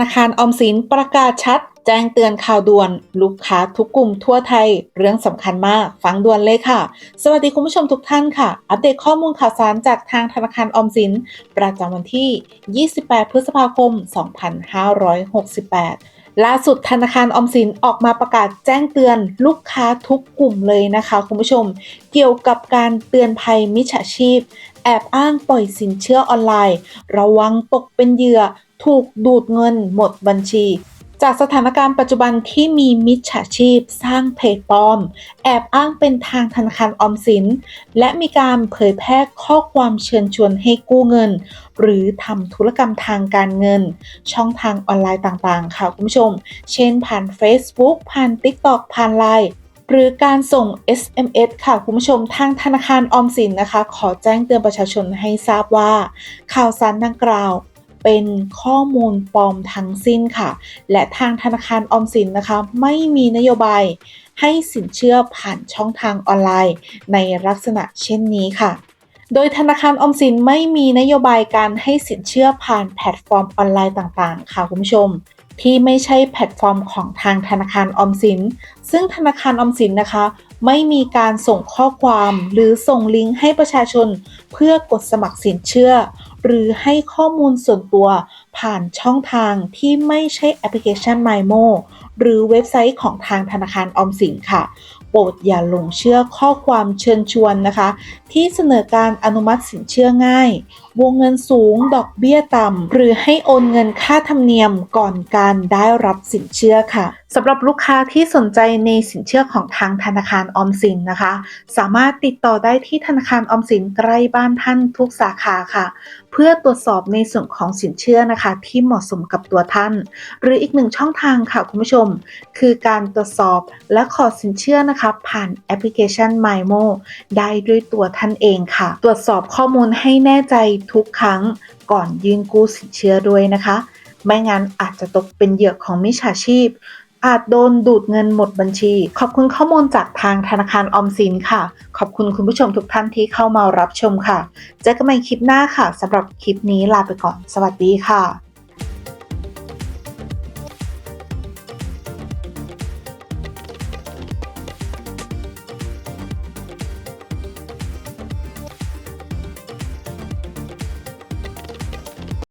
นาคารออมสินประกาศชัด แจ้งเตือนข่าวด่วน ลูกค้าทุกกลุ่มทั่วไทย เรื่องสำคัญมาก ฟังด่วนเลยค่ะ สวัสดีคุณผู้ชมทุกท่านค่ะ อัปเดตข้อมูลข่าวสารจากทางธนาคารออมสิน ประจำวันที่ 28 พฤษภาคม 2568ล่าสุดธนาคารออมสินออกมาประกาศแจ้งเตือนลูกค้าทุกกลุ่มเลยนะคะคุณผู้ชม เกี่ยวกับการเตือนภัยมิจฉาชีพ แอบอ้างปล่อยสินเชื่อออนไลน์ ระวังตกเป็นเหยื่อ ถูกดูดเงินหมดบัญชี จากสถานการณ์ปัจจุบันที่มีมิจฉาชีพ สร้างเพจปลอม แอบอ้างเป็นทางธนาคารออมสิน และมีการเผยแพร่ข้อความเชิญชวนให้กู้เงิน หรือทำธุรกรรมทางการเงิน ช่องทางออนไลน์ต่างๆ ค่ะคุณผู้ชม เช่นผ่าน Facebook ผ่าน TikTok ผ่านไลน์หรือการส่ง SMS ค่ะ คุณผู้ชมทางธนาคารออมสินนะคะ ขอแจ้งเตือนประชาชนให้ทราบว่า ข่าวสารดังกล่าว เป็นข้อมูลปลอมทั้งสิ้นค่ะ และทางธนาคารออมสินนะคะ ไม่มีนโยบายให้สินเชื่อผ่านช่องทางออนไลน์ ในลักษณะเช่นนี้ค่ะ โดยธนาคารออมสินไม่มีนโยบายการให้สินเชื่อผ่านแพลตฟอร์มออนไลน์ต่างๆ ค่ะคุณผู้ชม ที่ไม่ใช่แพลตฟอร์มของทางธนาคารออมสิน ซึ่งธนาคารออมสินนะคะ ไม่มีการส่งข้อความหรือส่งลิงก์ให้ประชาชน เพื่อกดสมัครสินเชื่อ หรือให้ข้อมูลส่วนตัวผ่านช่องทางที่ไม่ใช่แอปพลิเคชัน MyMo หรือเว็บไซต์ของทางธนาคารออมสินค่ะ โปรดอย่าหลงเชื่อข้อความเชิญชวนนะคะ ที่เสนอการอนุมัติสินเชื่อง่ายวงเงินสูงดอกเบี้ยต่ำ หรือให้โอนเงินค่าธรรมเนียมก่อนการได้รับสินเชื่อค่ะสำหรับลูกค้าที่สนใจในสินเชื่อของทางธนาคารออมสินนะคะ สามารถติดต่อได้ที่ธนาคารออมสินใกล้บ้านท่านทุกสาขาค่ะ เพื่อตรวจสอบในส่วนของสินเชื่อนะคะ ที่เหมาะสมกับตัวท่าน หรืออีกหนึ่งช่องทางค่ะคุณผู้ชม คือการตรวจสอบและขอสินเชื่อนะคะ ผ่านแอปพลิเคชัน MyMo ได้ด้วยตัวท่านเองค่ะ ตรวจสอบข้อมูลให้แน่ใจทุกครั้งก่อนยื่นกู้สินเชื่อด้วยนะคะ ไม่งั้นอาจจะตกเป็นเหยื่อของมิจฉาชีพ อาจโดนดูดเงินหมดบัญชี ขอบคุณข้อมูลจากทางธนาคารออมสินค่ะ ขอบคุณคุณผู้ชมทุกท่านที่เข้ามารับชมค่ะ เจอกันใหม่คลิปหน้าค่ะสำหรับคลิปนี้ลาไปก่อน สวัสดีค่ะ